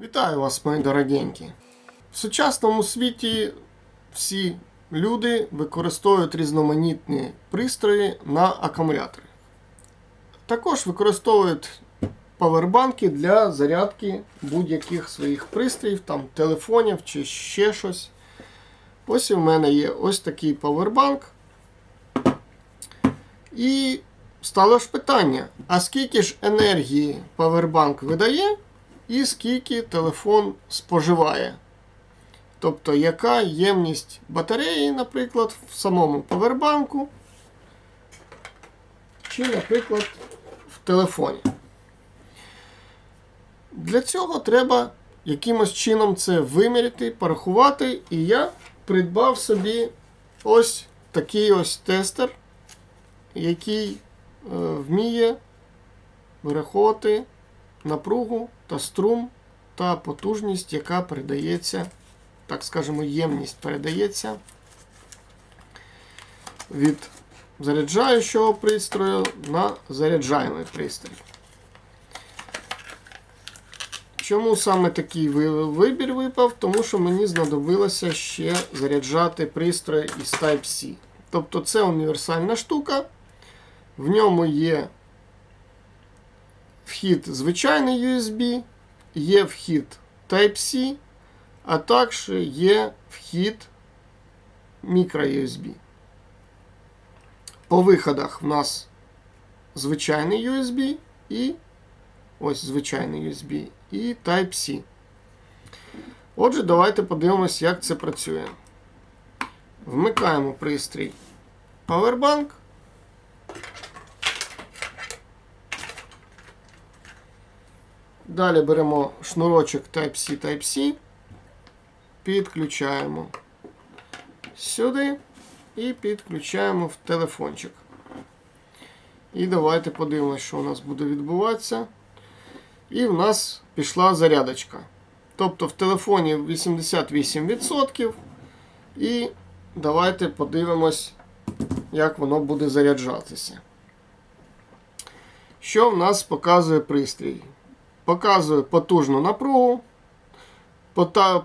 Вітаю вас, мої дорогенькі. В сучасному світі всі люди використовують різноманітні пристрої на акумулятори. Також використовують павербанки для зарядки будь-яких своїх пристроїв, там телефонів чи ще щось. Ось в мене є ось такий павербанк. І стало ж питання: а скільки ж енергії павербанк видає? І скільки телефон споживає. Тобто, яка ємність батареї, наприклад, в самому повербанку, чи, наприклад, в телефоні. Для цього треба якимось чином це виміряти, порахувати, і я придбав собі ось такий ось тестер, який е, вміє вираховувати напругу та струм та потужність, яка передається, так скажемо, ємність передається від заряджаючого пристрою на заряджаємий пристрій. Чому саме такий вибір випав? Тому що мені знадобилося ще заряджати пристрій із Type-C. Тобто це універсальна штука. В ньому є вхід звичайний USB, є вхід Type-C, а також є вхід microUSB. По виходах в нас звичайний USB і ось звичайний USB і Type-C. Отже, давайте подивимось, як це працює. Вмикаємо пристрій Powerbank. Далі беремо шнурочок Type-C Type-C, підключаємо сюди і підключаємо в телефончик. І давайте подивимося, що у нас буде відбуватися. І в нас пішла зарядочка. Тобто в телефоні 88%. І давайте подивимось, як воно буде заряджатися. Що в нас показує пристрій? Показує потужну напругу,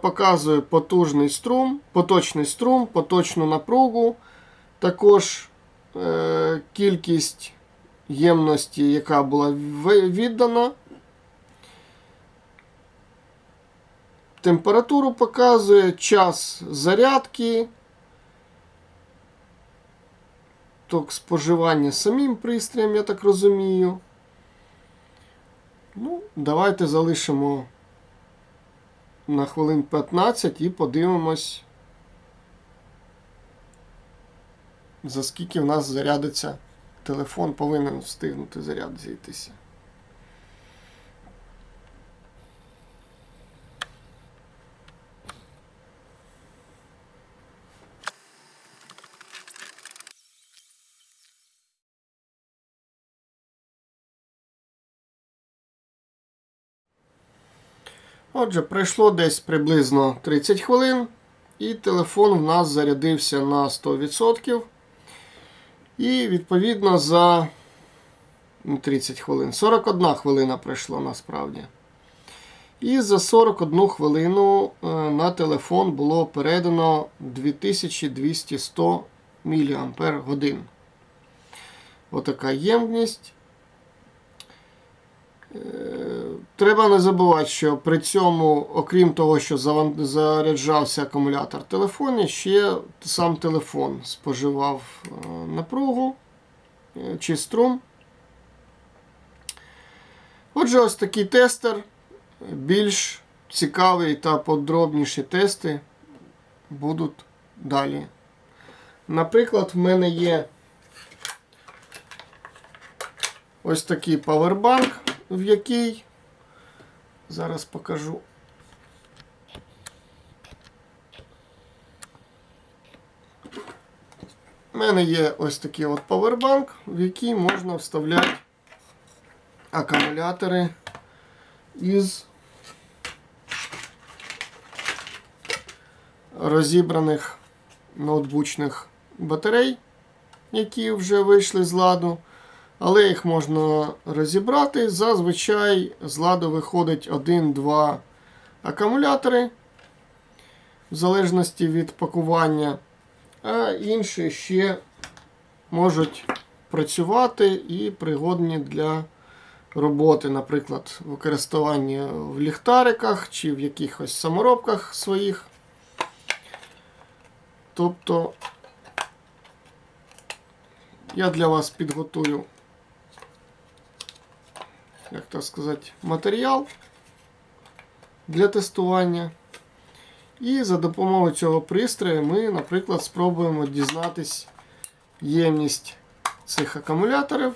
показує потужний струм, поточний струм, поточну напругу, також е, кількість ємності, яка була віддана. Температуру показує час зарядки, ток споживання самим пристроєм, я так розумію. Давайте залишимо на хвилин 15 і подивимось, за скільки в нас зарядиться телефон, повинен встигнути заряд зійтися. Отже, пройшло десь приблизно 30 хвилин, і телефон в нас зарядився на 100%. І відповідно за ну, 30 хвилин, 41 хвилина пройшло насправді. І за 41 хвилину е, на телефон було передано 2200 мАч. Отака ємність. Треба не забувати, що при цьому, окрім того, що заряджався акумулятор телефону, ще сам телефон споживав е, напругу е, чи струм. Отже, ось такий тестер. Більш цікаві та подробніші тести будуть далі. Наприклад, в мене є ось такий павербанк, в який зараз покажу. У мене є ось такий от павербанк, в який можна вставляти акумулятори із розібраних ноутбучних батарей, які вже вийшли з ладу. Але їх можна розібрати. Зазвичай з ладу виходить 1-2 акумулятори, в залежності від пакування, а інші ще можуть працювати і пригодні для роботи, наприклад, використання в ліхтариках чи в якихось саморобках своїх. Тобто я для вас підготую, як так сказати, матеріал для тестування. І за допомогою цього пристрою ми, наприклад, спробуємо дізнатись ємність цих акумуляторів.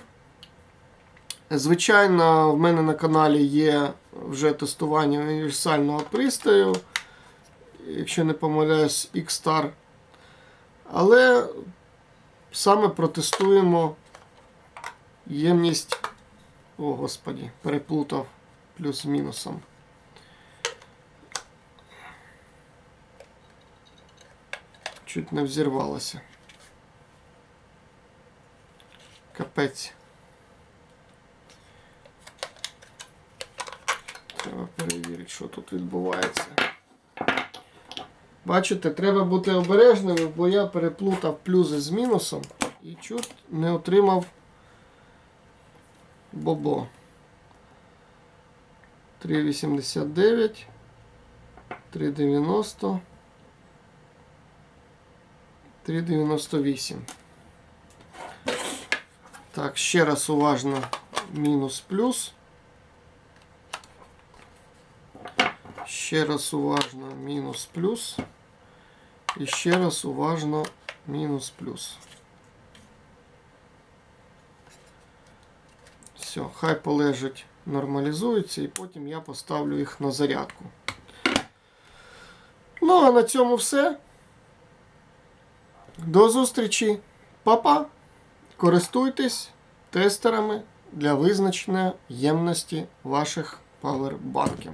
Звичайно, в мене на каналі є вже тестування універсального пристрою, якщо не помиляюсь, X-Star. Але саме протестуємо ємність. О, господі, переплутав плюс з мінусом. Чуть не взірвалося. Капець. Треба перевірити, що тут відбувається. Бачите, треба бути обережними, бо я переплутав плюси з мінусом і чуть не отримав бобо. 3,89, 3,90, 3,98. Так, ще раз уважно мінус плюс. Ще раз уважно мінус плюс. І ще раз уважно мінус плюс. Все, хай полежить, нормалізується, і потім я поставлю їх на зарядку. Ну, а на цьому все. До зустрічі, Па-па! Користуйтесь тестерами для визначення ємності ваших павербанків.